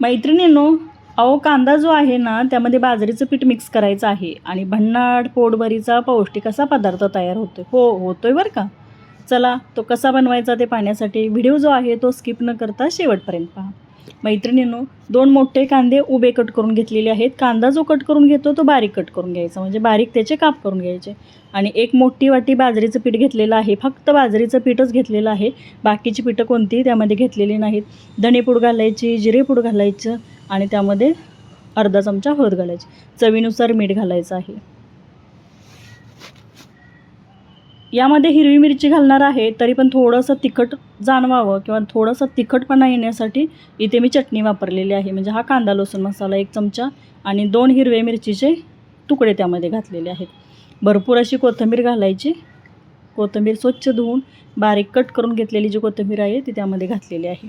मैत्रिणींनो अहो कांदा जो आहे ना त्यामध्ये बाजरीचं पीठ मिक्स करायचं आहे. आणि भन्नाट पोटभरीचा पौष्टिक असा पदार्थ तयार होतो हो होतोय बरं का? चला तो कसा बनवायचा ते पाहण्यासाठी व्हिडिओ जो आहे तो स्किप न करता शेवटपर्यंत पहा. मैत्रिणींनो दोन मोठे कांदे उभे कट करून घेतलेले आहेत. कांदा जो कट करून घेतो तो बारीक कट करून घ्यायचा. म्हणजे बारीक त्याचे काप करून घ्यायचे. आणि एक मोठी वाटी बाजरीचं पीठ घेतलेलं आहे. फक्त बाजरीचं पीठच घेतलेलं आहे. बाकीची पीठं कोणतीही त्यामध्ये घेतलेली नाहीत. धणेपूड घालायची जिरेपूड घालायचं आणि त्यामध्ये अर्धा चमचा हळद घालायची. चवीनुसार मीठ घालायचं आहे. यामध्ये हिरवी मिरची घालणार आहे तरी पण थोडंसं तिखट जाणवावं किंवा थोडंसं तिखटपणा येण्यासाठी इथे मी चटणी वापरलेली आहे. म्हणजे हा कांदा लसूण मसाला एक चमचा आणि दोन हिरवे मिरचीचे तुकडे त्यामध्ये घातलेले आहेत. भरपूर अशी कोथिंबीर घालायची. कोथिंबीर स्वच्छ धुवून बारीक कट करून घेतलेली जी कोथिंबीर आहे ती त्यामध्ये घातलेली आहे.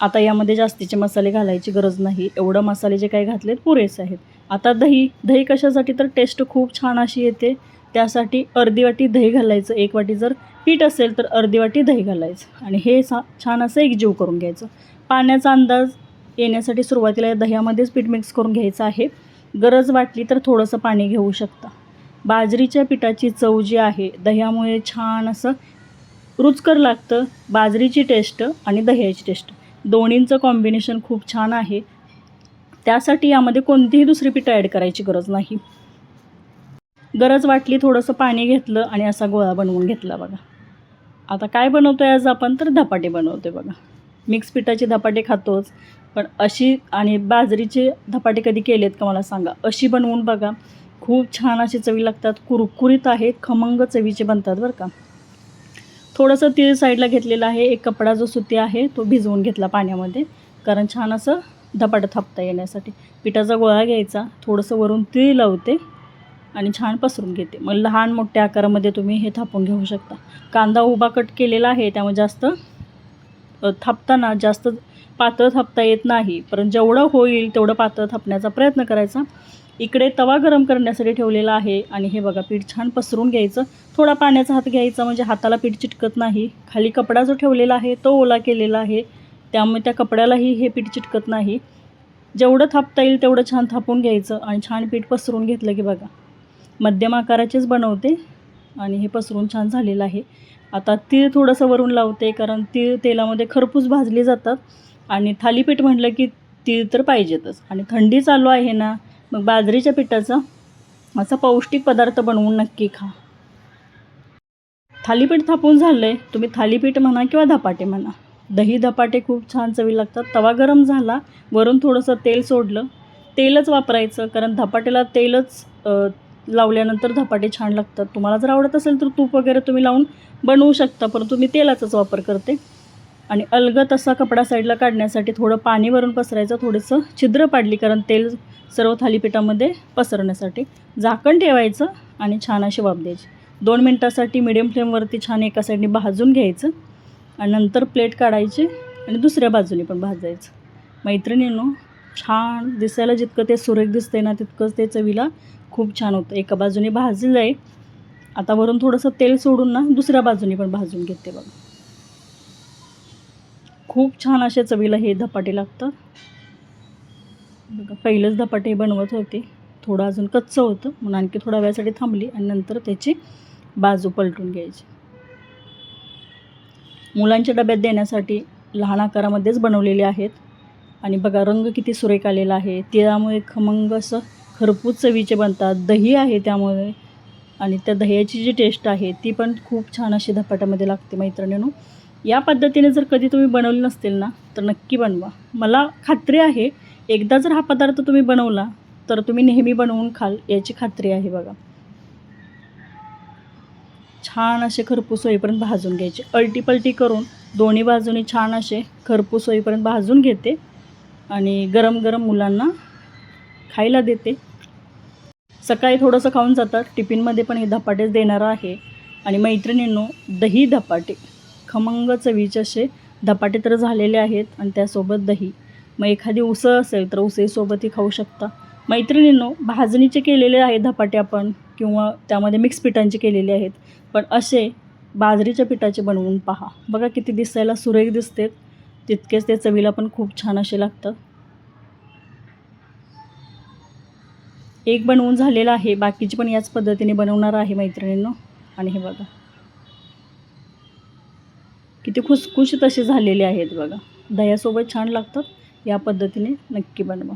आता यामध्ये जास्तीचे मसाले घालायची गरज नाही. एवढं मसाले जे काही घातलेत पुरेसे आहेत. आता दही दही कशासाठी तर टेस्ट खूप छान अशी येते. त्यासाठी अर्धी वाटी दही घालायचं. एक वाटी जर पीठ असेल तर अर्धी वाटी दही घालायचं. आणि हे सा छान असं एकजीव करून घ्यायचं. पाण्याचा अंदाज येण्यासाठी सुरुवातीला दह्यामध्येच पीठ मिक्स करून घ्यायचं आहे. गरज वाटली तर थोडंसं पाणी घेऊ शकता. बाजरीच्या पिठाची चव जी आहे दह्यामुळे छान असं रुचकर लागतं बाजरीची टेस्ट आणि दह्याची टेस्ट दोन्हींचं कॉम्बिनेशन खूप छान आहे. त्यासाठी यामध्ये कोणतीही दुसरी पिठं ॲड करायची गरज नाही. गरज वाटली थोडंसं पाणी घेतलं आणि असा गोळा बनवून घेतला बघा. आता काय बनवतो आहे आज आपण? तर धपाटे बनवतो बघा. मिक्स पिठाचे धपाटे खातोच. पण अशी आणि बाजरीचे धपाटे कधी केलेत का मला सांगा? अशी बनवून बघा. खूप छान अशी चवी लागतात. कुरकुरीत आहेत. खमंग चवीचे बनतात बरं का. थोडंसं तीळ साईडला घेतलेलं आहे. एक कपडा जो सुती आहे तो भिजवून घेतला पाण्यामध्ये. कारण छान असं धपाटं थापता येण्यासाठी. पिठाचा गोळा घ्यायचा. थोडंसं वरून तीळ लावते. आणि छान पसरून घेते. मग लहान मोठ्या आकारामध्ये तुम्ही हे थापून घेऊ शकता. कांदा उभा कट केलेला आहे त्यामुळे जास्त थापताना जास्त पातळ थापता येत नाही. पण जेवढं होईल तेवढं पातळ थापण्याचा प्रयत्न करायचा. इकडे तवा गरम करण्यासाठी ठेवलेला आहे आणि हे बघा पीठ छान पसरून घ्यायचं. थोडा पाण्याचा हात घ्यायचा म्हणजे हाताला पीठ चिटकत नाही. खाली कपडा जो ठेवलेला आहे तो ओला केलेला आहे. त्यामुळे त्या कपड्यालाही हे पीठ चिटकत नाही. जेवढं थापता येईल तेवढं छान थापून घ्यायचं आणि छान पीठ पसरून घेतलं की बघा मध्यम आकाराचेच बनवते. आणि हे पसरून छान झालेलं आहे. आता तीळ थोडंसं वरून लावते कारण तीळ तेलामध्ये खरपूस भाजली जातात. आणि थालीपीठ म्हटलं की तीळ तर पाहिजेतच. आणि थंडी चालू आहे ना मग बाजरीच्या पिठाचा असा पौष्टिक पदार्थ बनवून नक्की खा. थालीपीठ थापून झालं आहे तुम्ही थालीपीठ म्हणा किंवा धपाटे म्हणा. दही धपाटे खूप छान चवी लागतात. तवा गरम झाला वरून थोडंसं तेल सोडलं. तेलच वापरायचं कारण धपाट्याला तेलच लावल्यानंतर धपाटे छान लागतात. तुम्हाला जर आवडत असेल तर तूप वगैरे तुम्ही लावून बनवू शकता परंतु मी तेलाचाच वापर करते. आणि अलगत असा कपडा साईडला काढण्यासाठी थोडं पाणीवरून पसरायचं थोडंसं छिद्र पाडली कारण तेल सर्व थालीपीठामध्ये पसरण्यासाठी. झाकण ठेवायचं आणि छान अशी वाफ द्यायची. दोन मिनटासाठी मिडियम फ्लेमवरती छान एका साईडने भाजून घ्यायचं आणि नंतर प्लेट काढायची आणि दुसऱ्या बाजूने पण भाजायचं. मैत्रिणींनो छान दिसायला जितकं ते सुरेख दिसते ना तितकंच ते चवीला खूप छान होतं. एका बाजूने भाजलं आहे. आता वरून थोडंसं तेल सोडून ना दुसऱ्या बाजूने पण भाजून घेते बघा. खूप छान अशा चवीला हे धपाटे लागतात. बघा पहिलंच धपाटे बनवत होते. थोडं अजून कच्चं होतं म्हणून आणखी थोड्या वेळासाठी थांबली आणि नंतर त्याची बाजू पलटून घ्यायची. मुलांच्या डब्यात देण्यासाठी लहान आकारामध्येच बनवलेले आहेत. आणि बघा रंग किती सुरेख आलेला आहे. तिळामुळे खमंग असं खरपूस चवीचे बनतात दही आहे त्यामुळे. आणि त्या दह्याची जी टेस्ट आहे ती पण खूप छान अशी धपाट्यामध्ये लागते मैत्रिणीनो. या पद्धतीने जर कधी तुम्ही बनवले नसतील ना तर नक्की बनवा. मला खात्री आहे एकदा जर हा पदार्थ तुम्ही बनवला तर तुम्ही नेहमी बनवून खाल याची खात्री आहे बघा. छान असे खरपूस होईपर्यंत भाजून घ्यायचे. अल्टीपलटी करून दोन्ही बाजूनी छान असे खरपूस होईपर्यंत भाजून घेते. आणि गरम गरम मुलांना खायला देते. सकाळी थोडंसं खाऊन जातात. टिफिनमध्ये पण हे धपाटेच देणारं आहे. आणि मैत्रिणींनो दही धपाटे. खमंग चवीचे असे धपाटे तर झालेले आहेत आणि त्यासोबत दही. मग एखादी उसळ असेल तर उसळीसोबतही खाऊ शकता. मैत्रिणींनो भाजणीचे केलेले आहेत धपाटे आपण किंवा त्यामध्ये मिक्स पिठांचे केलेले आहेत. पण असे बाजरीच्या पिठाचे बनवून पहा. बघा किती दिसायला सुरेख दिसते तितकेच ते चवीला पण खूप छान असे लागतं एक बनवून झालेला आहे. बाकीची पण याच पद्धतीने बनवणार आहे मैत्रिणींनो. आणि हे बघा. किती खुसखुशीत असे झालेले आहेत बघा. दह्यासोबत छान लागतात. या पद्धतीने नक्की बनवा.